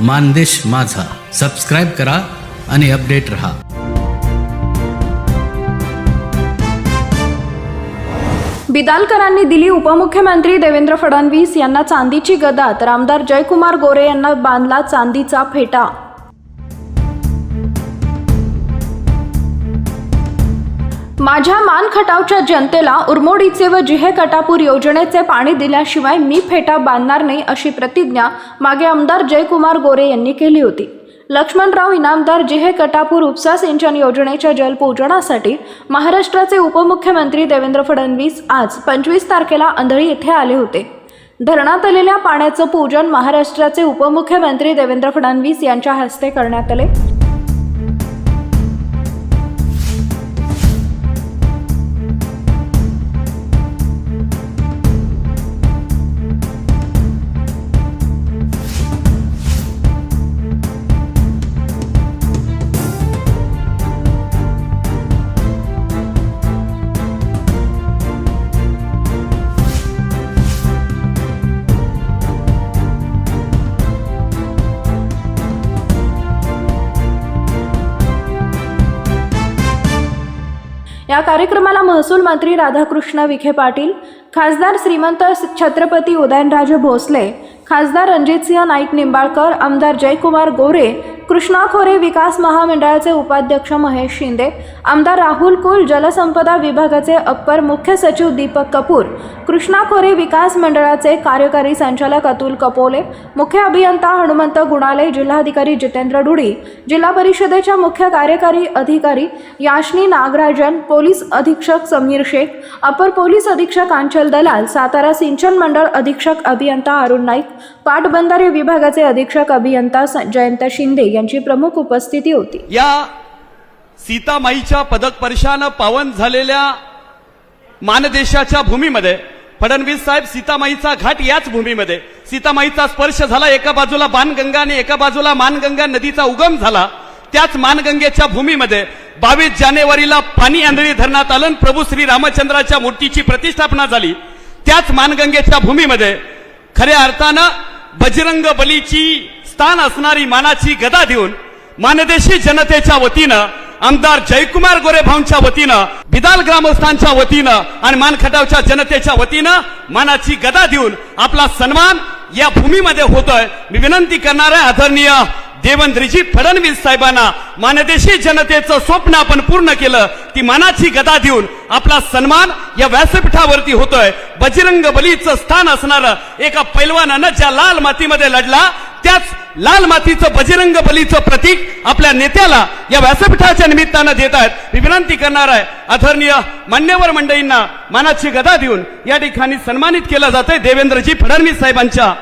मानदेश माझा. सबस्क्राईब करा आणि अपडेट रहा. बिदालकरांनी दिली उपमुख्यमंत्री देवेंद्र फडणवीस यांना चांदीची गदा तर आमदार जयकुमार गोरे यांना बांधला चांदीचा फेटा. माझ्या मान खटावच्या जनतेला उरमोडीचे व जिहे कटापूर योजनेचे पाणी दिल्याशिवाय मी फेटा बांधणार नाही अशी प्रतिज्ञा मागे आमदार जयकुमार गोरे यांनी केली होती. लक्ष्मणराव इनामदार जिहे कटापूर उपसा सिंचन योजनेच्या जलपूजनासाठी महाराष्ट्राचे उपमुख्यमंत्री देवेंद्र फडणवीस आज पंचवीस तारखेला अंधळी येथे आले होते. धरणात आलेल्या पाण्याचं पूजन महाराष्ट्राचे उपमुख्यमंत्री देवेंद्र फडणवीस यांच्या हस्ते करण्यात आले. या कार्यक्रमाला महसूल मंत्री राधाकृष्ण विखे पाटील खासदार श्रीमंत छत्रपती उदयनराजे भोसले खासदार रणजितसिंह नाईक निंबाळकर आमदार जयकुमार गोरे कृष्णा खोरे विकास महामंडळाचे उपाध्यक्ष महेश शिंदे आमदार राहुल कुल जलसंपदा विभागाचे अप्पर मुख्य सचिव दीपक कपूर कृष्णा खोरे विकास मंडळाचे कार्यकारी संचालक अतुल कपोले मुख्य अभियंता हनुमंत गुणाले जिल्हाधिकारी जितेंद्र डुडी जिल्हा परिषदेच्या मुख्य कार्यकारी अधिकारी याशनी नागराजन पोलीस अधीक्षक समीर शेख अपर पोलीस अधीक्षक आंचल दलाल सातारा सिंचन मंडळ अधीक्षक अभियंता अरुण नाईक पाटबंधारे विभागाचे अधीक्षक अभियंता स- जयंत शिंदे यांची प्रमुख उपस्थिती होती. या सीतामाईच्या पदकपर्शानं पावन झालेल्या मानदेशाच्या भूमीमध्ये फडणवीस साहेब सीतामाईचा घाट याच भूमीमध्ये. सीतामाईचा स्पर्श झाला एका बाजूला बाणगंगा आणि एका बाजूला मानगंगा नदीचा उगम झाला. त्याच मानगंगेच्या भूमीमध्ये बावीस जानेवारीला पाणी आंधळी धरणात आलं प्रभू श्री रामचंद्राच्या मूर्तीची प्रतिष्ठापना झाली. त्याच मानगंगेच्या भूमीमध्ये खऱ्या अर्थानं बजरंग बलीची स्थान असणारी मानाची गदा देऊन मानदेशी जनतेच्या वतीनं आमदार जयकुमार गोरे भाऊंच्या वतीनं बिदाल ग्रामस्थांच्या वतीनं आणि मानखटावच्या जनतेच्या वतीनं मानाची गदा देऊन आपला सन्मान या भूमीमध्ये होतोय. मी विनंती करणार आहे आदरणीय देवेंद्रजी फडणवीस साहेबांना मानदेशी जनतेचं स्वप्न आपण पूर्ण केलं ती मानाची गदा देऊन आपला सन्मान या व्यासपीठावरती होतोय. बजरंग बलीचं स्थान असणारं एका पैलवानानं ज्या लाल मातीमध्ये लढला त्याच लाल मातीचं बजरंग बलीचं प्रतीक आपल्या नेत्याला या व्यासपीठाच्या निमित्तानं देत आहेत. विनंती करणार आहे आदरणीय मान्यवर मंडळींना मानाची गदा देऊन या ठिकाणी सन्मानित केलं जातंय देवेंद्रजी फडणवीस साहेबांच्या.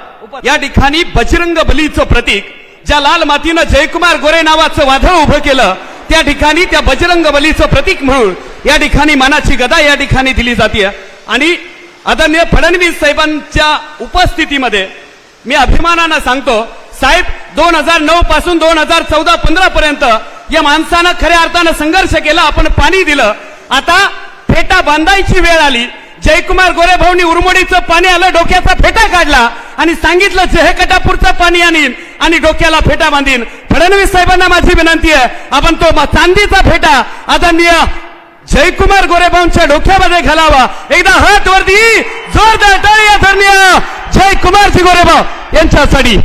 या ठिकाणी बजरंग बलीचं प्रतीक ज्या लाल मातीनं जयकुमार गोरे नावाचं वादळ उभं केलं त्या ठिकाणी त्या बजरंग बलीचं प्रतीक म्हणून या ठिकाणी मानाची गदा या ठिकाणी दिली जाते आणि आदरणीय फडणवीस साहेबांच्या उपस्थितीमध्ये मी अभिमानानं सांगतो साहेब दोन हजार नऊ पासून दोन हजार चौदा पंधरा पर्यंत या माणसानं खऱ्या अर्थानं संघर्ष केला आपण पाणी दिलं. आता फेटा बांधायची वेळ आली. जयकुमार गोरे भाऊनी उरमोडीचं पाणी आलं डोक्याचा फेटा काढला आणि सांगितलं जहकटापूरचं पाणी आणीन आणि डोक्याला फेटा बांधीन. फडणवीस साहेबांना माझी विनंती आहे आपण तो चांदीचा फेटा आदरणीय जयकुमार गोरेभाऊंच्या डोक्यामध्ये घालावा. एकदा हात वरती जोरदार टाळी आदरणीय कुमार गोरेभाऊ यांच्यासाठी.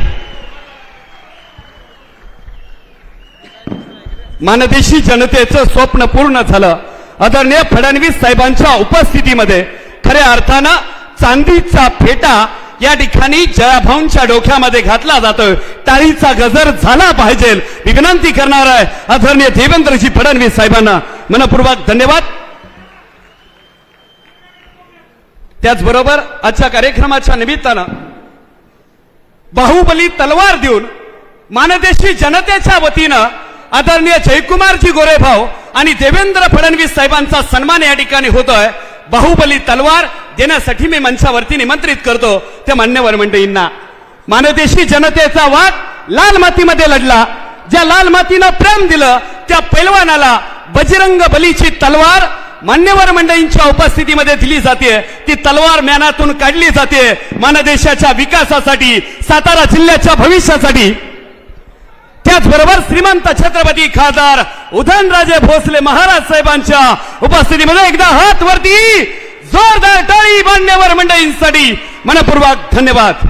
मानदेशी जनतेचं स्वप्न पूर्ण झालं. आदरणीय फडणवीस साहेबांच्या उपस्थितीमध्ये खऱ्या अर्थानं चांदीचा फेटा या ठिकाणी जयाभाऊंच्या डोक्यामध्ये घातला जातोय. टाळीचा गजर झाला पाहिजे. विनंती करणार आहे आदरणीय देवेंद्रजी फडणवीस साहेबांना. मनपूर्वक धन्यवाद. त्याचबरोबर आजच्या कार्यक्रमाच्या निमित्तानं बाहुबली तलवार देऊन मानदेशी जनतेच्या वतीनं आदरणीय जयकुमारजी गोरेभाऊ आणि देवेंद्र फडणवीस साहेबांचा सन्मान या ठिकाणी होतोय. बाहुबली तलवार देण्यासाठी मी मंचावरती निमंत्रित करतो. त्या मान्यवर मंडळींना. मानदेशी जनतेचा वाद लाल मातीमध्ये लढला. ज्या लाल मातीनं प्रेम दिलं त्या पैलवानाला बजरंग बलीची तलवार मान्यवर मंडळींच्या उपस्थितीमध्ये दिली जाते. ती तलवार म्यानातून काढली जाते. मानदेशाच्या विकासासाठी सातारा जिल्ह्याच्या भविष्यासाठी. त्याचबरोबर श्रीमंत छत्रपती खासदार उदयनराजे भोसले महाराज साहेबांच्या उपस्थितीमध्ये एकदा हात वरती जोरदार टाळी मान्यवर मंडळींसाठी. मनपूर्वक धन्यवाद.